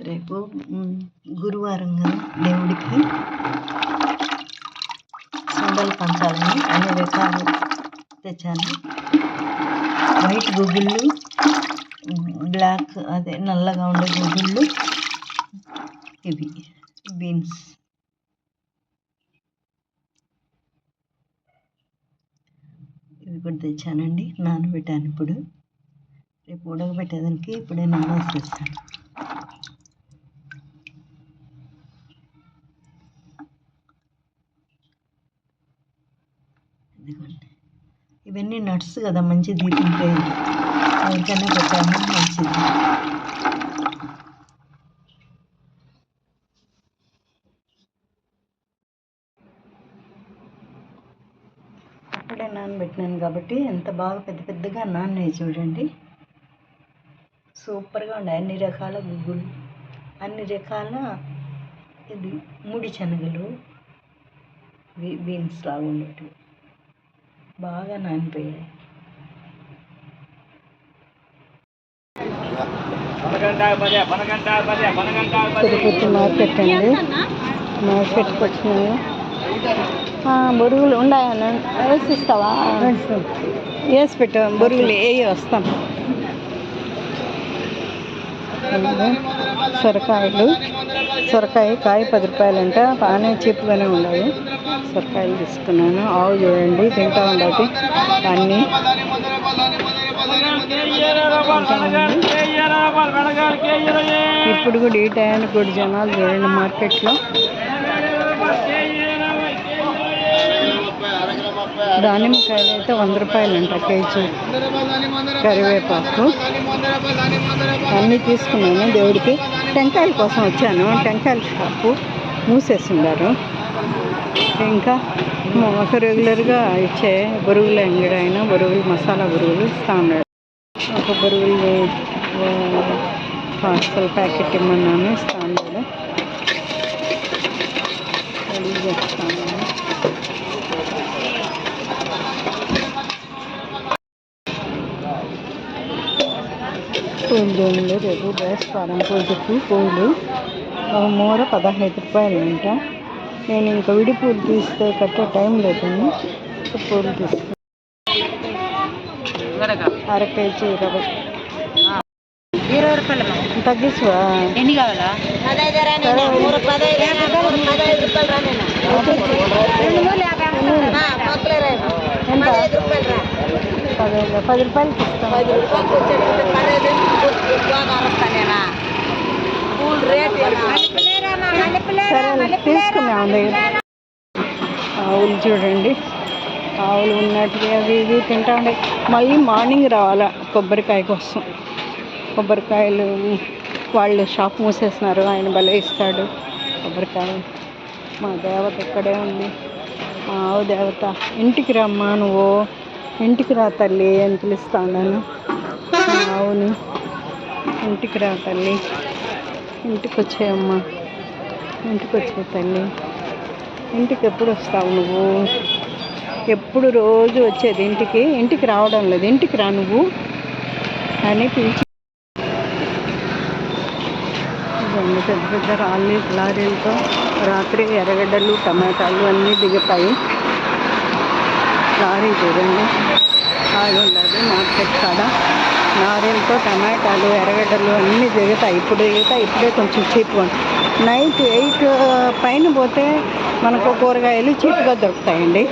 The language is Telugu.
రేపు గురువారం కదా దేవుడికి సుండలు పంచాలని అన్ని రకాలు తెచ్చాను. వైట్ గుగ్గిళ్ళు బ్లాక్ అదే నల్లగా ఉండే గుగ్గిళ్ళు ఇవి బీన్స్. ఇవి కూడా తెచ్చానండి నానబెట్టాను ఇప్పుడు. రేపు ఉడకబెట్టేదానికి ఇప్పుడే నానేసేస్తాను ఇదిగోండి ఇవన్నీ నట్స్ కదా మంచిది తింటే ఎవరికైనా పెట్టాము మంచిది. అప్పుడే నానబెట్టినాను కాబట్టి ఎంత బాగా పెద్ద పెద్దగా నాన్నాయి చూడండి. సూపర్గా ఉన్నాయి అన్ని రకాల గుగ్గులు అన్ని రకాల ఇది ముడి శనగలు బీన్స్ లాగా ఉండేటివి బాగా నానిపోయాయి. తిరుపతి మార్కెట్ అండి మార్కెట్కి వచ్చినాను ఆ, బొరుగులు ఉన్నాయన్న వేసి ఇస్తావా వేసి పెట్టు బొరుగులు ఏ వస్తాం సొరకాయలు. సొరకాయ కాయ పది రూపాయలంట. బాగానే చీప్గానే ఉన్నాయి. సొరకాయలు తీసుకున్నాను. ఆవు చూడండి తింటా ఉండదు అన్నీ. ఇప్పుడు కూడా ఈ టైంకి కూడా జనాలు చూడండి మార్కెట్లో. దానిమ్మకాయలు అయితే వంద రూపాయలు అంట కేజీ. కరివేపాకు. అన్నీ తీసుకున్నాను దేవుడికి. టెంకాయల కోసం వచ్చాను. టెంకాయల షాపు మూసేస్తున్నారు ఇంకా ఒక రెగ్యులర్గా ఇచ్చే బొరుగుల అంగడి అయినా బొరుగులు మసాలా బొరుగులు ఇస్తా ఉన్నాడు ఒక బొరుగులు పార్సల్ ప్యాకెట్ ఇమ్మన్నాను ఇస్తా ఉన్నాడు రెడీ చేస్తాను పూలు చూడండి రేపు వేస్తాను పూజకు పూలు ఒక మూర పదహైదు రూపాయలు అంట నేను ఇంకా విడి పూలు తీస్తే కట్టే టైం ఇంకా పూలు తీసుకున్నాను అర కేజీ ఇరవై. ఇరవై రూపాయలు తగ్గించవా? ఎన్ని కావాలా? ఎంత? పదహైదు పది రూపాయలకి ఉంది ఆవులు చూడండి. ఆవులు ఉన్నట్టుగా అవి ఇవి తింటా ఉండే మళ్ళీ మార్నింగ్ రావాలా కొబ్బరికాయ కోసం. కొబ్బరికాయలు వాళ్ళు షాప్ మూసేస్తున్నారు ఆయన భలే ఇస్తాడు కొబ్బరికాయ. మా దేవత ఇక్కడే ఉంది. మా ఆవు దేవత ఇంటికి రమ్మా నువ్వు. ఇంటికి రా తల్లి అని పిలుస్తా ఉన్నాను మా ఇంటికి రా తల్లి. ఇంటికి వచ్చేయమ్మా ఇంటికి వచ్చే తల్లి. ఇంటికి ఎప్పుడు వస్తావు నువ్వు? ఎప్పుడు రోజు వచ్చేది ఇంటికి? ఇంటికి రావడం లేదు. ఇంటికి రా నువ్వు అని పిలిచి పెద్ద పెద్ద రాళ్ళు లారీలతో రాత్రి ఎర్రగడ్డలు టమాటాలు అన్నీ దిగుతాయి లారీ చూడండి. ఆగి ఉండదు మార్కెట్ కాడ లారీలతో టమాటాలు ఎర్రగడ్డలు అన్నీ దిగుతాయి. ఇప్పుడు దిగుతాయి. ఇప్పుడే కొంచెం చీప్గా నైట్ ఎయిట్ పైన పోతే మనకు కూరగాయలు చీప్గా దొరుకుతాయండి.